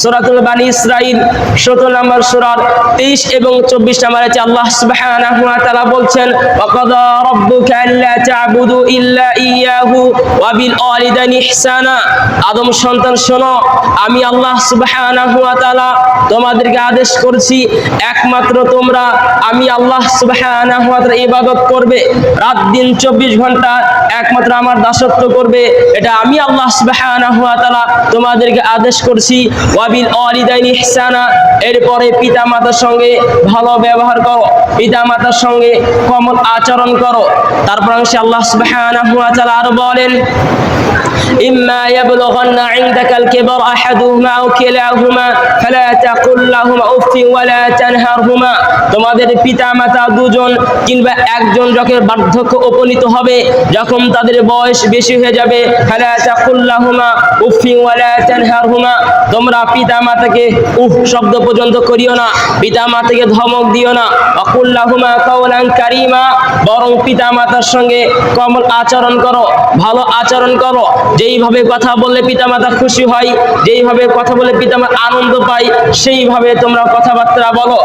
সূরাতুল বানি ইসরাইল 17 নম্বর সূরার 23 এবং 24 নম্বর আছে আল্লাহ তাআলা বলছেন আদম সন্তান, শোনো, আমি আল্লাহ তাআলা তোমাদেরকে আদেশ করছি, একমাত্র তোমরা, আমি আল্লাহ তাআলা ইবাদত করবে। রাত দিন 24 ঘণ্টা একমাত্র আমার দাসত্ব করবে। এটা আমি আল্লাহ তাআলা তোমাদেরকে আদেশ করছি। ওয়াবিল ওয়ালিদাইনি ইহসানা এরপরে পিতা মাতার সঙ্গে ভালো ব্যবহার করো পিতা মাতার সঙ্গে কমল আচরণ করো তারপর অংশে আল্লাহ সুবহানাহু ওয়া তাআলা আর বলেন إما يبلغن عندك الكبر أحدهما أو كلاهما فلا تقل لهما أف ولا تنهرهما তোমাদের পিতা মাতা দুজন কিংবা একজন যখন বার্ধক্য উপনীত হবে, যখন তাদের বয়স বেশি হয়ে যাবে তোমরা পিতা মাতাকে উফ শব্দ পর্যন্ত করিও না পিতা মাতাকে ধমক দিও না। অকুল লাহুমা কাওলান কারিমা, বরং পিতা মাতার সঙ্গে কমল আচরণ করো, ভালো আচরণ করো। যেইভাবে কথা বললে পিতামাতা খুশি হয়, যেইভাবে কথা বলে পিতামাতা আনন্দ পায়, সেইভাবে তোমরা কথাবার্তা বলো।